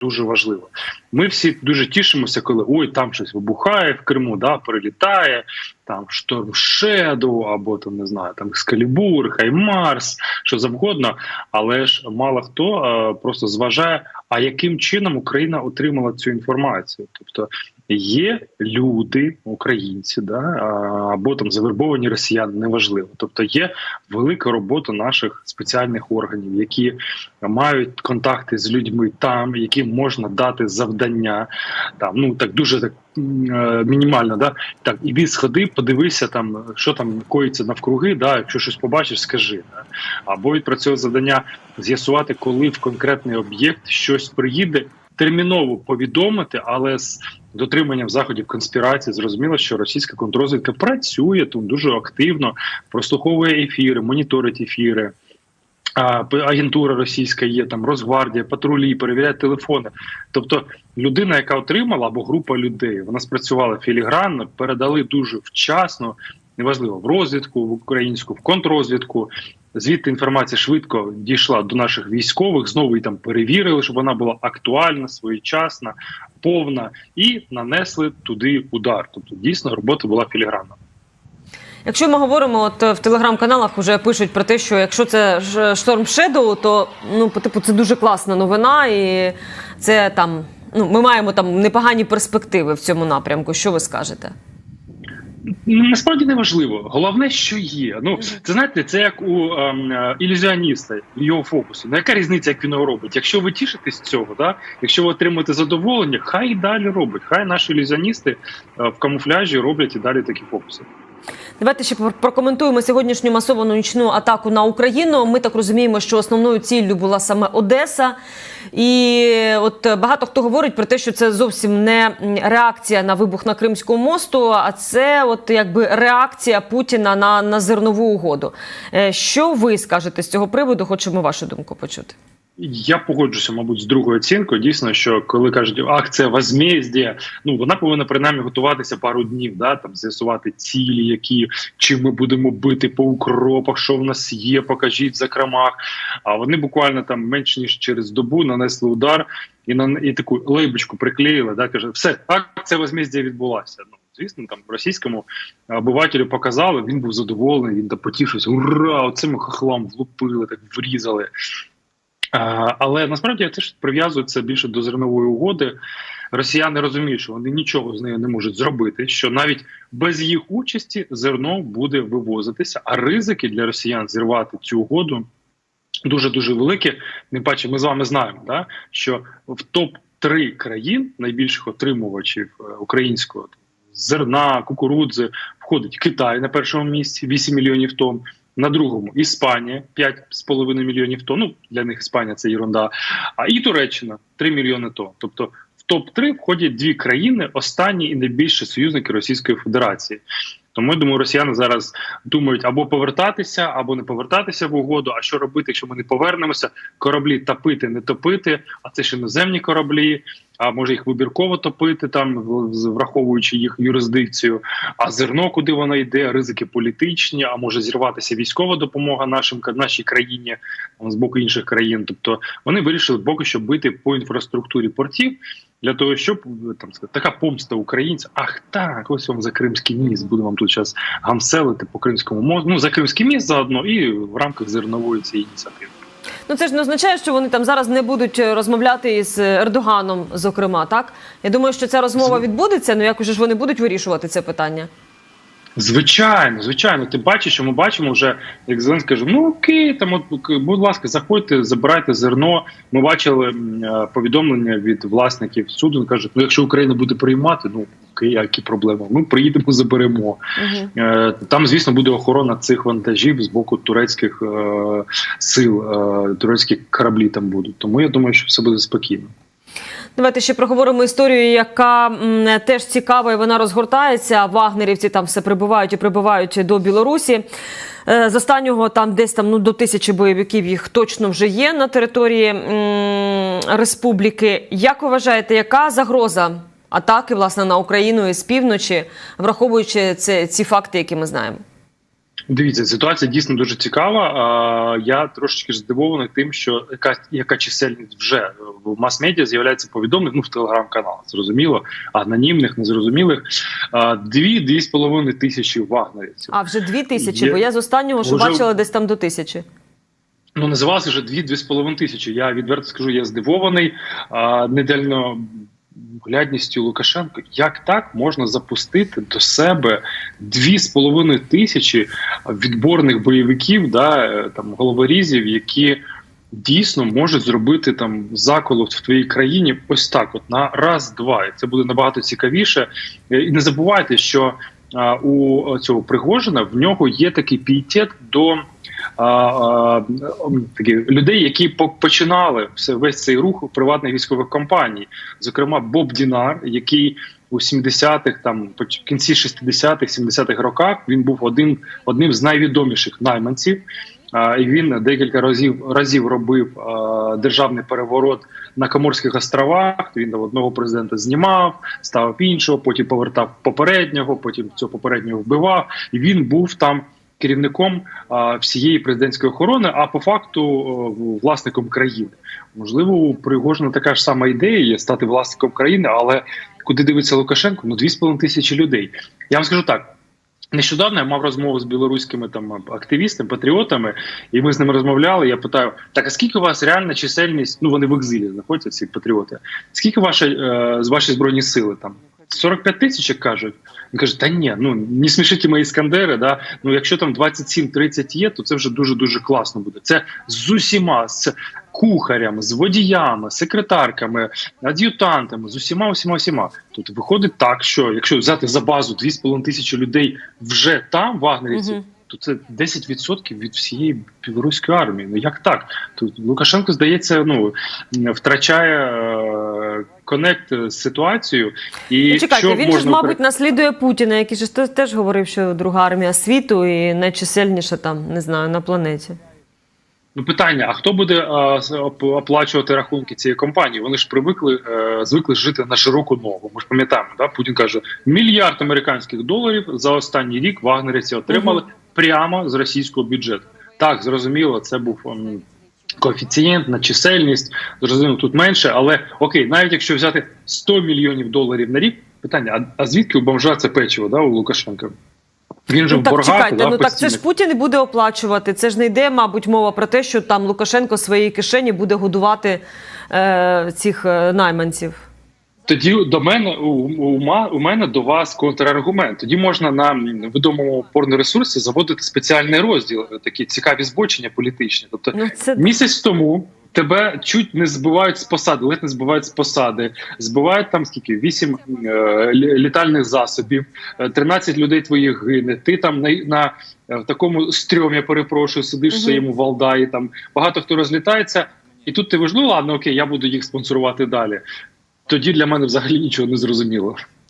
дуже важливо. Ми всі дуже тішимося, коли ой, там щось вибухає в Криму, да, перелітає, там шторм Шеду, або там не знаю, там Екскалібур, Хаймарс, що завгодно. Але ж мало хто е, просто зважає, а яким чином Україна отримала цю інформацію. Тобто є люди, українці, да, або там завербовані росіяни, неважливо. Тобто є велика робота наших спеціальних органів, які мають контакти з людьми там, яким можна дати завдання. Там ну так дуже так е, мінімально, да так іди сходи, подивися там, що там коїться навкруги. Да, якщо щось побачиш, скажи. Да? Або відпрацьовує завдання з'ясувати, коли в конкретний об'єкт щось приїде. Терміново повідомити, але з дотриманням заходів конспірації зрозуміло, що російська контррозвідка працює тут дуже активно, прослуховує ефіри, моніторить ефіри. Агентура російська є там Росгвардія, патрулі, перевіряють телефони. Тобто, людина, яка отримала, або група людей, вона спрацювала філігранно, передали дуже вчасно, неважливо в розвідку, в українську, в контррозвідку. Звідти інформація швидко дійшла до наших військових. Знову її там перевірили, щоб вона була актуальна, своєчасна, повна, і нанесли туди удар. Тобто, дійсно, робота була філігранна. Якщо ми говоримо, от е, в телеграм-каналах вже пишуть про те, що якщо це шторм Shadow, то ну по типу це дуже класна новина, і це там. Ну, ми маємо там непогані перспективи в цьому напрямку. Що ви скажете? Ну, насправді не важливо. Головне, що є. Ну це знаєте, це як у ем, е, ілюзіоніста його фокусі. Ну яка різниця, як він його робить? Якщо ви тішитесь цього, да? якщо ви отримуєте задоволення, хай і далі робить. Хай наші ілюзіоністи е, в камуфляжі роблять і далі такі фокуси. Давайте ще прокоментуємо сьогоднішню масовану нічну атаку на Україну. Ми так розуміємо, що основною ціллю була саме Одеса. І от багато хто говорить про те, що це зовсім не реакція на вибух на Кримському мосту, а це от якби реакція Путіна на, на зернову угоду. Е, Що ви скажете з цього приводу? Хочемо вашу думку почути. Я погоджуся, мабуть, з другою оцінкою. Дійсно, що коли кажуть, акція возмездія, ну вона повинна принаймні готуватися пару днів, да там з'ясувати цілі, які чим ми будемо бити по укропах, що в нас є, покажіть в закромах. А вони буквально там менш ніж через добу нанесли удар і на і таку лейбочку приклеїли. Да, каже, все акція возмездія відбулася. Ну звісно, там російському обивателю показали. Він був задоволений. Він там потішився. Ура! Оцим хохлам влупили, так врізали. Але насправді це ж прив'язується більше до зернової угоди. Росіяни розуміють, що вони нічого з нею не можуть зробити. Що навіть без їх участі зерно буде вивозитися, а ризики для росіян зірвати цю угоду дуже дуже великі. Тим паче, ми з вами знаємо, да, що в топ 3 країн найбільших отримувачів е, українського зерна, кукурудзи входить Китай на першому місці 8 мільйонів тонн. На другому Іспанія 5,5 мільйонів тонн. Ну для них Іспанія це ерунда. А і Туреччина 3 мільйони тонн. Тобто в топ 3 входять дві країни, останні і найбільші союзники Російської Федерації. Тому я думаю, росіяни зараз думають або повертатися, або не повертатися в угоду. А що робити, якщо ми не повернемося? Кораблі топити, не топити, а це ж іноземні кораблі. А може їх вибірково топити там, враховуючи їх юрисдикцію. А зерно, куди воно йде, ризики політичні, а може зірватися військова допомога нашим нашій країні з боку інших країн. Тобто вони вирішили поки що бити по інфраструктурі портів для того, щоб там сказати, така помста українцям. Ах так, ось вам за Кримський міст. Буду вам тут зараз гамселити по Кримському мосту. Ну за Кримський міст заодно і в рамках зернової цієї ініціативи. Ну це ж не означає, що вони там зараз не будуть е, розмовляти із Ердоганом, зокрема, так? Я думаю, що ця розмова відбудеться. Ну як уже ж вони будуть вирішувати це питання? Звичайно, звичайно, ти бачиш, що ми бачимо вже, як Зеленський каже, ну окей, там от будь ласка, заходьте, забирайте зерно. Ми бачили е, повідомлення від власників суду. Кажуть, ну якщо Україна буде приймати, ну окей, які проблеми? Ми приїдемо, заберемо. Угу. Е, Там, звісно, буде охорона цих вантажів з боку турецьких е, сил, е, турецькі кораблі там будуть. Тому я думаю, що все буде спокійно. Давайте ще проговоримо історію, яка теж цікава і вона розгортається. Вагнерівці там все прибувають і прибувають до Білорусі. Е, З останнього там десь там ну до тисячі бойовиків їх точно вже є на території республіки. Як вважаєте, яка загроза атаки власне на Україну із півночі, враховуючи це ці факти, які ми знаємо? Дивіться, ситуація дійсно дуже цікава. Я трошечки здивований тим, що яка, яка чисельність вже в мас-медіа з'являється повідомлень, ну в телеграм-каналах, зрозуміло, анонімних, незрозумілих. Дві-дві з половиною тисячі вагнерівців. А вже дві тисячі, Є- бо я з останнього, що Уже- бачила, десь там до тисячі. Ну, називалося вже дві-дві з половиною тисячі. Я відверто скажу, я здивований а, недельно глядністю Лукашенка. Як так можна запустити до себе дві з половиною тисячі відборних бойовиків, да, е, там головорізів, які дійсно можуть зробити там заколот в твоїй країні ось так, от на раз-два. І це буде набагато цікавіше. Е, І не забувайте, що у цього Пригожина в нього є такий пієтет до а, такі людей, які по- починали все весь цей рух приватних військових компаній, зокрема Боб Дінар, який у 70-х, там в кінці 60-х, 70-х роках він був один одним з найвідоміших найманців. І він декілька разів разів робив а, державний переворот на Коморських островах. Він одного президента знімав, ставив іншого, потім повертав попереднього, потім цього попереднього вбивав. І він був там керівником всієї президентської охорони, а по факту власником країни. Можливо, у Пригожина така ж сама ідея є стати власником країни, але куди дивиться Лукашенко? Ну 2,5 тисячі людей. Я вам скажу так. Нещодавно я мав розмову з білоруськими там активістами, патріотами, і ми з ними розмовляли. Я питаю: так, а скільки у вас реальна чисельність? Ну вони в екзилі знаходяться, ці патріоти. Скільки ваші, е, ваші збройні сили там? 45 тисяч, як кажуть. Він каже, та ні, ну не смішите мої іскандери. Да? Ну якщо там 27-30 є, то це вже дуже дуже класно буде. Це з усіма з кухарями, з водіями, секретарками, ад'ютантами, з усіма, усіма, усіма. Тут виходить так, що якщо взяти за базу 2,5 тисячі людей вже там, вагнерівці, Мгм. то це 10% від всієї білоруської армії. Ну як так? Тут Лукашенко здається, ну втрачає е, конект з ситуацією. І Ну, чекайте, що він же ж, мабуть, наслідує Путіна, який ж те- теж говорив, що друга армія світу і найчисельніша там, не знаю, на планеті. Ну, питання: а хто буде а, оплачувати рахунки цієї компанії? Вони ж привикли е, звикли жити на широку ногу. Ми ж пам'ятаємо, да? Путін каже, мільярд американських доларів за останній рік вагнерівці отримали прямо з російського бюджету. Так, зрозуміло, це був коефіцієнт на чисельність. Зрозуміло, тут менше, але окей, навіть якщо взяти 100 мільйонів доларів на рік, питання: а, а звідки у бомжа це печиво да, у Лукашенка? Він же Ну так боргати, чекайте, да, ну так це ж Путін і буде оплачувати. Це ж не йде, мабуть, мова про те, що там Лукашенко в своєї кишені буде годувати е, цих е, найманців. Тоді до мене у, у, у мене до вас контраргумент. Тоді можна на відомому порноресурсі заводити спеціальний розділ, е, такі цікаві збочення політичні. Тобто Ну це місяць тому тебе чуть не збивають з посади, ледь не збивають з посади, збивають там скільки вісім е, лі- літальних засобів, е, 13 людей твоїх гине. Ти там на, на е, в такому стрьомі, я перепрошую, сидиш в своєму Валдаї. Там багато хто розлітається. І тут ти виш, ну ладно, окей, я буду їх спонсорувати далі. Тоді для мене взагалі нічого не зрозуміло.